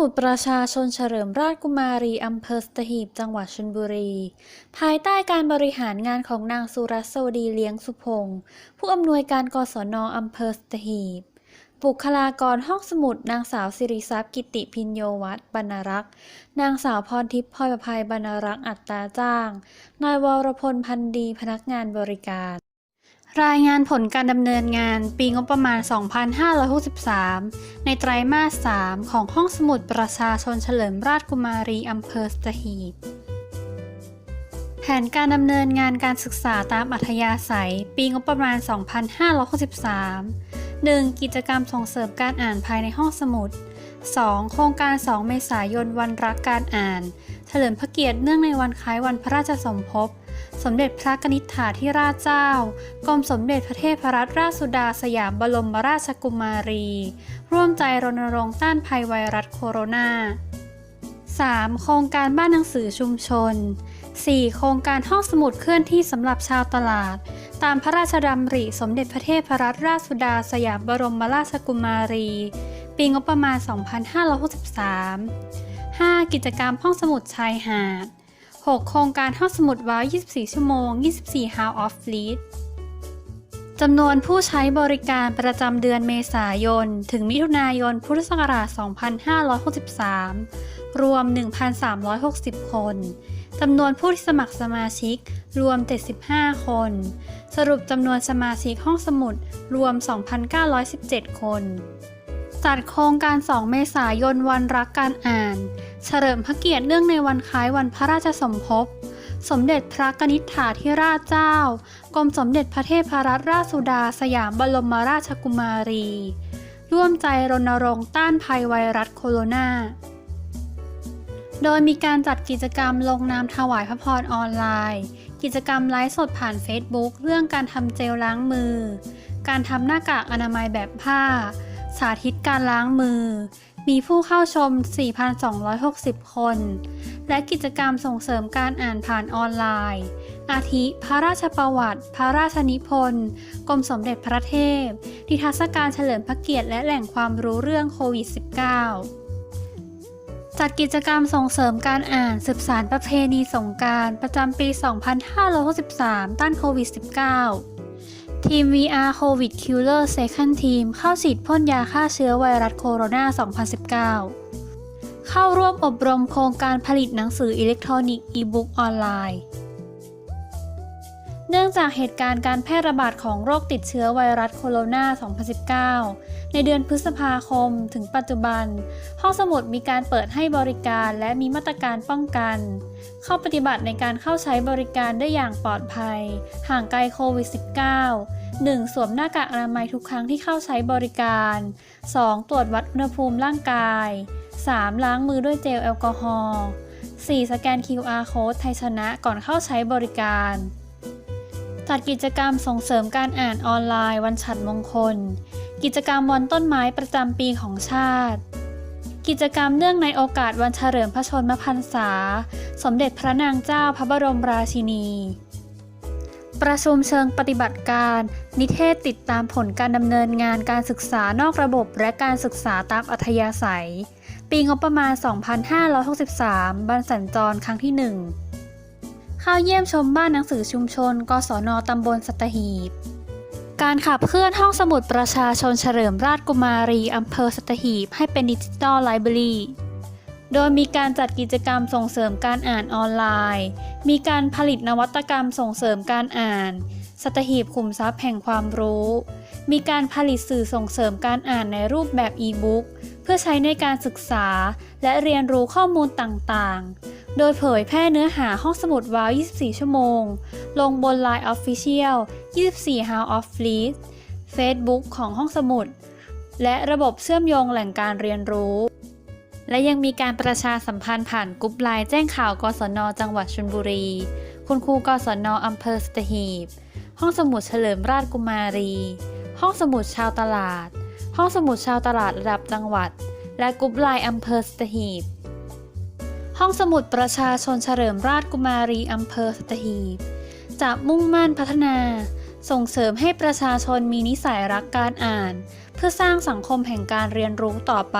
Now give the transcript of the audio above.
มุดประชาชนเฉลิมราชกุมารีอำเภอสตหีบจังหวัดชลบุรี ภายใต้การบริหารงานของนางสุรัสวดีเลี้ยงสุพงศ์ผู้อำนวยการกศนอำเภอสตหีบบุคลากรห้องสมุด นางสาวสิริทรัพย์กิติพินโยวัฒน์บรรณรักษ์นางสาวพรทิพย์พลอยประภัยบรรณรักษ์อัตราจ้าง นายวรพลพันธ์ดีพนักงานบริการ รายงานผลการดำเนินงานปีงบประมาณ 2563 ในไตรมาส 3 ของห้องสมุดประชาชนเฉลิมราชกุมารีอำเภอสตหีบ แผนการดำเนินงานการศึกษาตามอัธยาศัย ปีงบประมาณ 2563 1. กิจกรรมส่งเสริมการอ่านภายในห้องสมุด 2. โครงการ 2 เมษายนวันรักการอ่าน เฉลิมพระเกียรติเนื่องในวันคล้ายวันพระราชสมภพ สมเด็จพระนิษฐาธิราชเจ้ากรมสมเด็จพระเทพรัตนราชสุดาสยามบรมราชกุมารี ร่วมใจรณรงค์ต้านภัยไวรัสโคโรนา 3. โครงการบ้านหนังสือชุมชน 4. โครงการห้องสมุดเคลื่อนที่สำหรับชาวตลาด ตามพระราชดำริสมเด็จพระเทพรัตนราชสุดาสยามบรมราชกุมารี ปีงบประมาณ 2563 5. กิจกรรมห้องสมุดชายหาด 6. โครงการห้องสมุดว้าว 24 ชั่วโมง 24 House of Fleet จำนวนผู้ใช้บริการประจำเดือนเมษายน ถึงมิถุนายน พุทธศักราช 2563 รวม 1,360 คน จำนวนผู้ที่สมัครสมาชิก รวม 75 คน สรุปจำนวนสมาชิกห้องสมุด รวม 2,917 คน จัดโครงการ 2 เมษายนวันรักการอ่าน เฉลิมพระเกียรติเนื่องในวันคล้ายวันพระราชสมภพ สมเด็จพระกนิษฐาธิราชเจ้า กรมสมเด็จพระเทพรัตนราชสุดาสยามบรมราชกุมารี ร่วมใจรณรงค์ต้านภัยไวรัสโคโรนา โดยมีการจัดกิจกรรมลงนามถวายพระพรออนไลน์ กิจกรรมไลฟ์สดผ่าน Facebook เรื่องการทำเจลล้างมือ การทำหน้ากากอนามัยแบบผ้า สาธิตการล้างมือ มีผู้เข้าชม 4,260 คน และกิจกรรมส่งเสริมการอ่านผ่านออนไลน์ อาทิ พระราชประวัติ พระราชนิพนธ์กรมสมเด็จพระเทพนิทรรศการเฉลิมพระเกียรติและแหล่งความรู้เรื่องโควิด -19 จัดกิจกรรมส่งเสริมการอ่านสืบสารประเพณีสงการประจำปี 2563 ต้านโควิด -19 ทีม VR COVID Killer Second Team เข้าฉีดพ่นยาฆ่าเชื้อไวรัสโคโรนา 2019 เข้าร่วมอบรมโครงการผลิตหนังสืออิเล็กทรอนิกส์อีบุ๊กออนไลน์ เนื่องจากเหตุการณ์การแพร่ระบาดของโรคติดเชื้อไวรัสโคโรนา 2019 ในเดือนพฤษภาคมถึงปัจจุบัน ห้องสมุดมีการเปิดให้บริการและมีมาตรการป้องกัน เข้าปฏิบัติในการเข้าใช้บริการได้อย่างปลอดภัย ห่างไกลโควิด -19 1. สวมหน้ากากอนามัยทุกครั้งที่เข้าใช้บริการ 2. ตรวจวัดอุณหภูมิร่างกาย 3. ล้างมือด้วยเจลแอลกอฮอล์ 4. สแกน QR Code ไทยชนะก่อนเข้าใช้บริการ จัดกิจกรรมส่งเสริมการอ่านออนไลน์วันฉัตรมงคล กิจกรรมวันต้นไม้ประจำปีของชาติ กิจกรรมเนื่องในโอกาสวันเฉลิมพระชนมพรรษา สมเด็จพระนางเจ้าพระบรมราชินี ประชุมเชิงปฏิบัติการ นิเทศติดตามผลการดำเนินงานการศึกษานอกระบบและการศึกษาตามอัธยาศัย ปีงบประมาณ 2563 บันสัญจรครั้งที่ 1 เข้าเยี่ยมชมบ้านหนังสือชุมชน กศนตำบลสัตหีบ การขับเคลื่อนห้องสมุดประชาชนเฉลิมราชกุมารีอำเภอสัตหีบให้เป็นดิจิทัลไลบรารีโดยมีการจัดกิจกรรมส่งเสริมการอ่านออนไลน์ มีการผลิตนวัตกรรมส่งเสริมการอ่านสัตหีบขุมทรัพย์แห่งความรู้ มีการผลิตสื่อส่งเสริมการอ่านในรูปแบบอีบุ๊กเพื่อใช้ในการศึกษาและเรียนรู้ข้อมูลต่างๆ โดยเผยแพร่เนื้อหาห้องสมุดว้าว 24 ชั่วโมง ลงบน Line Official 24 House of Fleet Facebook ของห้องสมุด และระบบเชื่อมโยงแหล่งการเรียนรู้ และยังมีการประชาสัมพันธ์ผ่านกรุ๊ปไลน์แจ้งข่าวกศน จังหวัดชลบุรี คุณครูกศนอำเภอสตหีบ ห้องสมุดเฉลิมราชกุมารี ห้องสมุดชาวตลาด ห้องสมุดชาวตลาดระดับจังหวัด และกรุ๊ปไลน์อำเภอสตหีบ ห้องสมุดประชาชนเฉลิมราชกุมารีอำเภอสตหีบจะมุ่งมั่นพัฒนา ส่งเสริมให้ประชาชนมีนิสัยรักการอ่าน เพื่อสร้างสังคมแห่งการเรียนรู้ต่อไป